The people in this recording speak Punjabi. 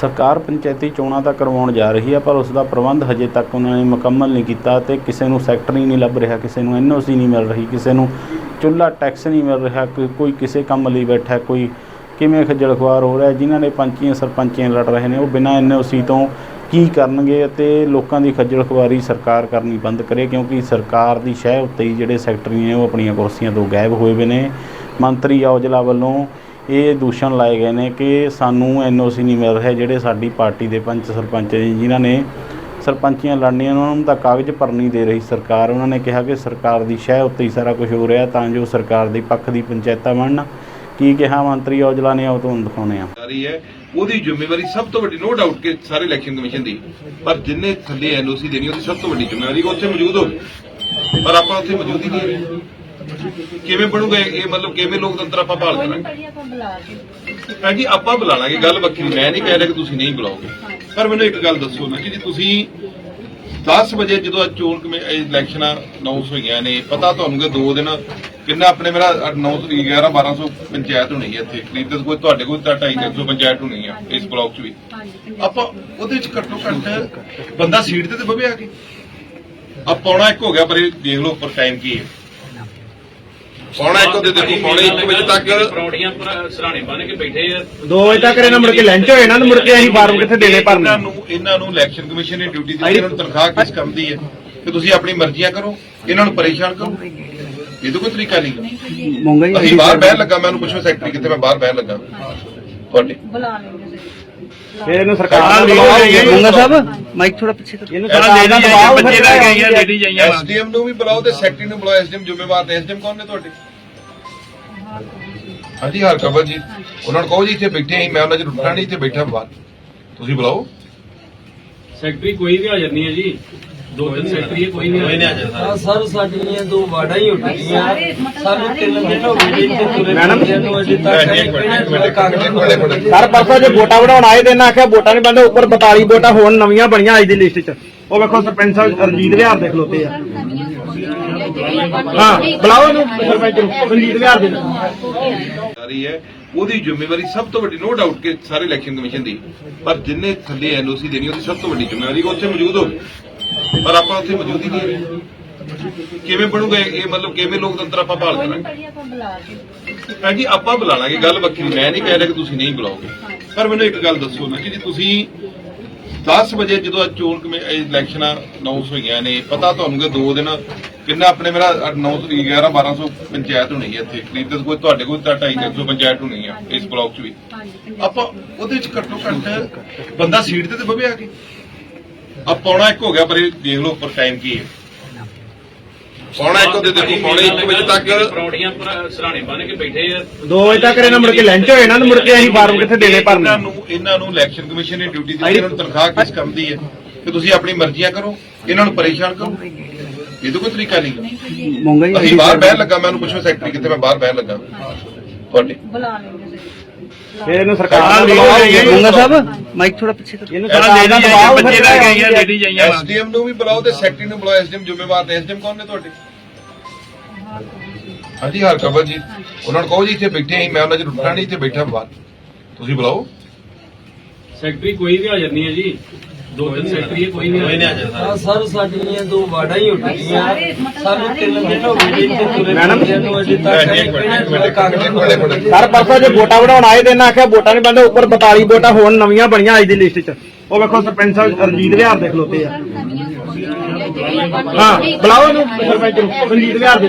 ਸਰਕਾਰ ਪੰਚਾਇਤੀ ਚੋਣਾਂ ਤਾਂ ਕਰਵਾਉਣ ਜਾ ਰਹੀ ਹੈ ਪਰ ਉਸ ਦਾ ਪ੍ਰਬੰਧ ਹਜੇ ਤੱਕ ਉਹਨਾਂ ਨੇ ਮੁਕੰਮਲ ਨਹੀਂ ਕੀਤਾ ਤੇ ਕਿਸੇ ਨੂੰ ਸੈਕਟਰੀ ਨਹੀਂ ਲੱਭ ਰਿਹਾ, ਕਿਸੇ ਨੂੰ ਐਨਓਸੀ ਨਹੀਂ ਮਿਲ ਰਹੀ, ਕਿਸੇ ਨੂੰ ਚੁੱਲ੍ਹਾ ਟੈਕਸ ਨਹੀਂ ਮਿਲ ਰਿਹਾ, ਕੋਈ ਕਿਸੇ ਕੰਮ ਲਈ ਬੈਠਾ ਕੋਈ ਕਿਵੇਂ ਖੱਜਲ ਖੁਆਰ ਹੋ ਰਿਹਾ, ਜਿਨ੍ਹਾਂ ਨੇ ਪੰਚੀਆਂ ਸਰਪੰਚੀਆਂ ਲੜ ਰਹੇ ਨੇ, ਉਹ ਬਿਨਾਂ ਐਨਓਸੀ ਤੋਂ ਕੀ ਕਰਨਗੇ ਅਤੇ ਲੋਕਾਂ ਦੀ ਖੱਜਲ ਖੁਆਰੀ ਸਰਕਾਰ ਕਰਨੀ ਬੰਦ ਕਰੇ, ਕਿਉਂਕਿ ਸਰਕਾਰ ਦੀ ਸ਼ਹਿ ਉੱਤੇ ਹੀ ਜਿਹੜੇ ਸੈਕਟਰੀ ਨੇ, ਉਹ ਆਪਣੀਆਂ ਕੁਰਸੀਆਂ ਤੋਂ ਗਾਇਬ ਹੋਏ ਹੋਏ ਨੇ। ਮੰਤਰੀ ਔਜਲਾ ਵੱਲੋਂ ਇਹ ਦੂਸ਼ਣ ਲਾਏ ਗਏ ਨੇ ਕਿ ਸਾਨੂੰ ਐਨਓਸੀ ਨਹੀਂ ਮਿਲ ਰਿਹਾ ਜਿਹੜੇ ਸਾਡੀ ਪਾਰਟੀ ਦੇ ਪੰਚ ਸਰਪੰਚ ਨੇ, ਜਿਨ੍ਹਾਂ ਨੇ ਸਰਪੰਚੀਆਂ ਲੜਨੀਆਂ ਉਹਨਾਂ ਨੂੰ ਤਾਂ ਕਾਗਜ਼ ਭਰਨੀ ਦੇ ਰਹੀ ਸਰਕਾਰ। ਉਹਨਾਂ ਨੇ ਕਿਹਾ ਕਿ ਸਰਕਾਰ ਦੀ ਸ਼ਹਿ ਉੱਤੇ ਹੀ ਸਾਰਾ ਕੁਝ ਹੋ ਰਿਹਾ, ਤਾਂ ਜੋ ਸਰਕਾਰ ਦੇ ਪੱਖ ਦੀ ਪੰਚਾਇਤਾਂ ਬਣਨ। ਕੀ ਕਿਹਾ ਮੰਤਰੀ ਔਜਲਾ ਨੇ, ਉਹ ਤੁਹਾਨੂੰ ਦਿਖਾਉਣੇ ਆ ਰਹੀ ਹੈ, ਉਹਦੀ ਜ਼ਿੰਮੇਵਾਰੀ ਸਭ ਤੋਂ ਵੱਡੀ ਨੋ ਡਾਊਟ ਕਿ ਸਾਰੇ ਇਲੈਕਸ਼ਨ ਕਮਿਸ਼ਨ ਦੀ। ਪਰ ਜਿੰਨੇ ਥੱਲੇ ਐਨਓਸੀ ਦੇਣੀ, ਉਹਦੀ ਸਭ ਤੋਂ ਵੱਡੀ ਜ਼ਿੰਮੇਵਾਰੀ ਉੱਥੇ ਮੌਜੂਦ ਹੋਵੇ ਪਰ ਆਪਾਂ ਉੱਥੇ ਮੌਜੂਦ ਹੀ ਨਹੀਂ ਕਿਵੇਂ ਬਣੂਗਾ ਇਹ? ਮਤਲਬ ਕਿਵੇਂ ਲੋਕਤੰਤਰ ਆਪਾਂ ਭਾਲ ਕਰਾਂਗੇ ਜੀ ਆਪਾਂ ਬੁਲਾ ਲਾਂਗੇ ਗੱਲ ਵੱਖਰੀ ਮੈਂ ਨਹੀਂ ਕਹਿ ਰਿਹਾ ਕਿ ਤੁਸੀਂ ਨਹੀਂ ਬੁਲਾਓਗੇ। ਪਰ ਮੈਨੂੰ ਇੱਕ ਗੱਲ ਦੱਸੋ ਨਾ ਜੀ ਤੁਸੀਂ 10 ਵਜੇ ਜਦੋਂ ਚੋਣ ਕਮੇ ਇਲੈਕਸ਼ਨਾਂ ਅਨਾਉਂਸ ਹੋਈਆਂ ਨੇ ਪਤਾ ਤੁਹਾਨੂੰ ਕਿ ਦੋ ਦਿਨ ਕਿੰਨਾ ਆਪਣੇ ਮੇਰਾ 9 ਤਰੀਕ 11 1200 ਪੰਚਾਇਤ ਹੋਣੀ ਹੈ ਇੱਥੇ। ਕਰੀਬ ਤੇ ਕੋਈ ਤੁਹਾਡੇ ਕੋਲ ਤਾਂ 250 ਪੰਚਾਇਤ ਹੋਣੀ ਆ ਇਸ ਬਲਾਕ 'ਚ ਵੀ। ਆਪਾਂ ਉਹਦੇ ਵਿੱਚ ਘੱਟੋ ਘੱਟ ਬੰਦਾ ਸੀਟ ਤੇ ਤੇ ਬਵੇ ਆ ਕੇ। ਆ ਪੌਣਾ ਇੱਕ ਹੋ ਗਿਆ ਪਰ ਇਹ ਦੇਖ ਲਓ ਪਰ ਟਾਈਮ ਕੀ ਹੈ। ਪੌਣਾ ਇੱਕ ਦੇ ਦੇਖੋ ਪੌਣੇ 1 ਵਜੇ ਤੱਕ ਪਰੌਂਠੀਆਂ ਪਰ ਸਰਾਣੇ ਬੰਨ ਕੇ ਬੈਠੇ ਆ। 2 ਵਜੇ ਤੱਕ ਇਹਨਾਂ ਮੁੜ ਕੇ ਲੰਚ ਹੋ ਜਾਣਾ ਤੇ ਮੁੜ ਕੇ ਅਸੀਂ ਫਾਰਮ ਕਿੱਥੇ ਦੇਣੇ ਇਹਨਾਂ ਭਰਨੇ ਨੂੰ ਇਹਨਾਂ ਨੂੰ ਇਲੈਕਸ਼ਨ ਕਮਿਸ਼ਨ ਨੇ ਡਿਊਟੀ ਦਿੱਤੀ ਇਹਨਾਂ ਨੂੰ ਤਨਖਾਹ ਕਿਸ ਕੰਮ ਦੀ ਹੈ? ਕਿ ਤੁਸੀਂ ਆਪਣੀ ਮਰਜ਼ੀਆਂ ਕਰੋ ਇਹਨਾਂ ਨੂੰ ਪਰੇਸ਼ਾਨ ਕਰੋ। ਇਹ ਤਾਂ ਕੋਈ ਤਰੀਕਾ ਨਹੀਂ ਮੋਂਗਾ ਅਸੀਂ ਬਾਹਰ ਬਹਿਣ ਲੱਗਾ ਮੈਂ ਉਹਨੂੰ ਪੁੱਛੋ ਸੈਕਟਰੀ ਕਿੱਥੇ ਮੈਂ ਬਾਹਰ ਬਹਿਣ ਲੱਗਾ। ਤੁਹਾਡੇ ਬੁਲਾ ਲੈਂਦੇ ਫਿਰ ਇਹਨੂੰ ਸਰਕਾਰ ਨੂੰ ਮੋਂਗਾ ਸਾਹਿਬ ਮਾਈਕ ਥੋੜਾ ਪਿੱਛੇ ਕਰ। ਇਹਨੂੰ ਸਾਰਾ ਲੇਡੀ ਜਾਈਆਂ ਬੱਚੇ ਲੈ ਕੇ ਆਈਆਂ ਲੇਡੀ ਜਾਈਆਂ ਐਸਡੀਐਮ ਨੂੰ ਵੀ ਬੁਲਾਓ ਤੇ ਸੈਕਟਰੀ ਨੂੰ ਬੁਲਾਓ ਐਸਡੀਐਮ ਜ਼ਿੰਮੇਵਾਰ ਨੇ। ਐਸਡੀਐਮ ਕੌਣ ਨੇ ਤੁਹਾਡੇ? ਹਾਂਜੀ ਹਰ ਕਬਰ ਜੀ। ਉਹਨਾਂ ਨੂੰ ਕਹੋ ਜੀ ਇੱਥੇ ਬੈਠੇ ਆਂ ਮੈਂ ਉਹਨਾਂ ਚ ਰੁਕਣਾ ਨਹੀਂ ਇੱਥੇ ਬੈਠਾ ਬਾਹਰ ਤੁਸੀਂ ਬੁਲਾਓ। ਸੈਕਟਰੀ ਕੋਈ ਵੀ ਹਾਜ਼ਰ ਨਹੀਂ ਹੈ ਜੀ। ਦੋ ਤਿੰਨ ਸੈਕਟਰੀ ਹੈ, ਕੋਈ ਨਹੀਂ ਹਾਜ਼ਰ ਆ ਸਰ ਸਾਡੀਆਂ ਦੋ ਵਾੜਾਂ ਹੀ ਉੱਡੀਆਂ ਸਾਰੇ, ਮਤਲਬ ਸਾਨੂੰ ਸਾਰੇ ਤਿੰਨ ਦਿਨ ਹੋ ਗਏ ਜੀ ਇੱਥੇ ਤੁਰੇ ਮੈਡਮ, ਫਿਰਦਿਆਂ ਨੂੰ ਅਜੇ ਤੱਕ ਇੱਕ ਮਿੰਟ, ਇੱਕ ਮਿੰਟ, ਇੱਕ ਮਿੰਟ, ਇੱਕ ਮਿੰਟ, ਇੱਕ ਮਿੰਟ। ਸਰ ਪਰਸੋਂ ਜੇ ਵੋਟਾਂ ਬਣਾਉਣ ਆਏ ਦਿਨ ਆਖਿਆ ਵੋਟਾਂ ਨਹੀਂ ਬੰਦੇ ਉੱਪਰ 42 ਵੋਟਾਂ ਹੁਣ ਨਵੀਆਂ ਬਣੀਆਂ ਅੱਜ ਦੀ ਲਿਸਟ 'ਚ। ਉਹ ਵੇਖੋ ਸਰਪੰਚ ਸਾਹਿਬ ਰਣਜੀਤ ਵਿਹਾਰ ਦੇ ਖਲੋਤੇ ਆ। ਹਾਂ ਬੁਲਾਓ ਇਹਨੂੰ ਸਰਪੰਚ ਨੂੰ ਰਣਜੀਤ ਵਿਹਾਰ ਦੇ ਹੈ ਉਹਦੀ ਜ਼ਿੰਮੇਵਾਰੀ ਸਭ ਤੋਂ ਵੱਡੀ ਨੋ ਡਾਊਟ ਕਿ ਸਾਰੇ ਇਲੈਕਸ਼ਨ ਕਮਿਸ਼ਨ ਦੀ। ਪਰ ਜਿੰਨੇ ਥੱਲੇ ਐਨਓਸੀ ਦੇਣੀ ਉਹਦੀ ਸਭ ਤੋਂ ਵੱਡੀ ਜ਼ਿੰਮੇਵਾਰੀ ਉੱਥੇ ਮੌਜੂਦ ਹੋਵੇ ਪਰ ਆਪਾਂ ਉੱਥੇ ਮੌਜੂਦ ਹੀ ਨਹੀਂ ਹੈਗੇ। ਕਿਵੇਂ ਬਣੂਗਾ ਇਹ? ਇਹ ਮਤਲਬ ਕਿਵੇਂ ਲੋਕਤੰਤਰ ਆਪਾਂ ਭਾਲ ਕਰਾਂਗੇ ਭੈਣ ਜੀ ਆਪਾਂ ਬੁਲਾ ਲਾਂਗੇ ਗੱਲ ਵੱਖਰੀ। ਮੈਂ ਨਹੀਂ ਕਹਿ ਰਿਹਾ ਕਿ ਤੁਸੀਂ ਨਹੀਂ ਬੁਲਾਓਗੇ। ਪਰ ਮੈਨੂੰ ਇੱਕ ਗੱਲ ਦੱਸੋ ਨਾ ਕਿ ਤੁਸੀਂ 10 ਵਜੇ ਜਦੋਂ ਅੱਜ ਚੋਣ ਕਮੇ ਇਲੈਕਸ਼ਨਾਂ ਅਨਾਉਂਸ ਹੋਈਆਂ ਨੇ, ਪਤਾ ਤੁਹਾਨੂੰ ਕਿ ਦੋ ਦਿਨ ਕਿੰਨਾ ਆਪਣੇ ਮੇਰਾ 9 ਤਰੀਕ 11 1200 ਪੰਚਾਇਤ ਹੋਣੀ ਹੈ ਇੱਥੇ। ਕਰੀਬ ਤੇ ਕੋਈ ਤੁਹਾਡੇ ਕੋਲ ਤਾਂ 250 ਪੰਚਾਇਤ ਹੋਣੀ ਆ, ਇਸ ਬਲਾਕ 'ਚ ਵੀ। ਆਪਾਂ ਉਹਦੇ ਵਿੱਚ ਘੱਟੋ ਘੱਟ ਬੰਦਾ ਸੀਟ ਤੇ ਤੇ ਬਵੇ ਆ ਕੇ। ਆ ਪੌਣਾ ਇੱਕ ਹੋ ਗਿਆ ਪਰ ਇਹ ਦੇਖ ਲਓ ਪਰ ਟਾਈਮ ਕੀ ਹੈ। ਪੌਣਾ ਇੱਕ ਦੇ ਦੇਖੋ ਪੌਣੇ 1 ਵਜੇ ਤੱਕ ਪਰੌਂਠੀਆਂ ਪਰ ਸਰਾਣੇ ਬੰਨ ਕੇ ਬੈਠੇ ਆ। 2 ਵਜੇ ਤੱਕ ਇਹਨਾਂ ਮੁੜ ਕੇ ਲੰਚ ਹੋ ਜਾਣਾ ਤੇ ਮੁੜ ਕੇ ਅਸੀਂ ਫਾਰਮ ਕਿੱਥੇ ਦੇਣੇ ਭਰਨੇ? ਇਹਨਾਂ ਨੂੰ ਇਹਨਾਂ ਨੂੰ ਇਲੈਕਸ਼ਨ ਕਮਿਸ਼ਨ ਨੇ ਡਿਊਟੀ ਦਿੱਤੀ ਇਹਨਾਂ ਨੂੰ ਤਨਖਾਹ ਕਿਸ ਕੰਮ ਦੀ ਹੈ? ਕਿ ਤੁਸੀਂ ਆਪਣੀ ਮਰਜ਼ੀਆਂ ਕਰੋ ਇਹਨਾਂ ਨੂੰ ਪਰੇਸ਼ਾਨ ਕਰੋ। ਇਹ ਤਾਂ ਕੋਈ ਤਰੀਕਾ ਨਹੀਂ ਮੋਂਗਾ ਅਸੀਂ ਬਾਹਰ ਬਹਿਣ ਲੱਗਾ ਮੈਂ ਉਹਨੂੰ ਪੁੱਛੋ ਸੈਕਟਰੀ ਕਿੱਥੇ ਮੈਂ ਬਾਹਰ ਬਹਿਣ ਲੱਗਾ। ਤੁਹਾਡੇ ਬੁਲਾ ਲੈਂਦੇ ਫਿਰ ਇਹਨੂੰ ਸਰਕਾਰ ਨੂੰ ਮੋਂਗਾ ਸਾਹਿਬ ਮਾਈਕ ਥੋੜਾ ਪਿੱਛੇ ਕਰ ਇਹਨੂੰ ਸਾਰਾ ਲੇਡੀ ਜਾਈਆਂ ਬੱਚੇ ਲੈ ਕੇ ਆਈਆਂ ਲੇਡੀ ਜਾਈਆਂ ਐਸਡੀਐਮ ਨੂੰ ਵੀ ਬੁਲਾਓ ਤੇ ਸੈਕਟਰੀ ਨੂੰ ਬੁਲਾਓ ਐਸਡੀਐਮ ਜ਼ਿੰਮੇਵਾਰ ਨੇ। ਐਸਡੀਐਮ ਕੌਣ ਨੇ ਤੁਹਾਡੇ? ਹਾਂਜੀ ਹਰ ਕਬਰ ਜੀ। ਉਹਨਾਂ ਨੂੰ ਕਹੋ ਜੀ ਇੱਥੇ ਬੈਠੇ ਆਂ ਮੈਂ ਉਹਨਾਂ ਚ ਰੁਕਣਾ ਨਹੀਂ ਇੱਥੇ ਬੈਠਾ ਬਾਹਰ। ਤੁਸੀਂ ਬੁਲਾਓ। ਸੈਕਟਰੀ ਕੋਈ ਵੀ ਹਾਜ਼ਰ ਨਹੀਂ ਹੈ ਜੀ। ਦੋ ਤਿੰਨ ਸੈਕਟਰੀ ਹੈ, ਕੋਈ ਨਹੀਂ ਹਾਜ਼ਰ ਆ ਸਰ ਸਾਡੀਆਂ ਦੋ ਵਾੜਾਂ ਹੀ ਸਾਨੂੰ ਤਿੰਨ ਦਿਨ ਹੋ ਗਏ ਇੱਥੇ ਤੁਰੇ ਮੈਡਮ, ਨੂੰ ਅਜੇ ਤੱਕ ਪਰਸੋਂ ਜੇ ਵੋਟਾਂ ਬਣਾਉਣ ਆਏ ਆਖਿਆ ਵੋਟਾਂ ਨਹੀਂ ਬੰਦੇ ਉੱਪਰ 42 ਵੋਟਾਂ ਹੁਣ ਨਵੀਆਂ ਬਣੀਆਂ ਅੱਜ ਦੀ ਲਿਸਟ 'ਚ। ਉਹ ਵੇਖੋ ਸਰਪੰਚ ਸਾਹਿਬ ਰਣਜੀਤ ਵਿਹਾਰ ਦੇ ਖਲੋਤੇ ਆ। ਹਾਂ ਬੁਲਾਓ ਇਹਨੂੰ ਸਰਪੰਚ ਨੂੰ। ਰਣਜੀਤ ਵਿਹਾਰ ਦੇ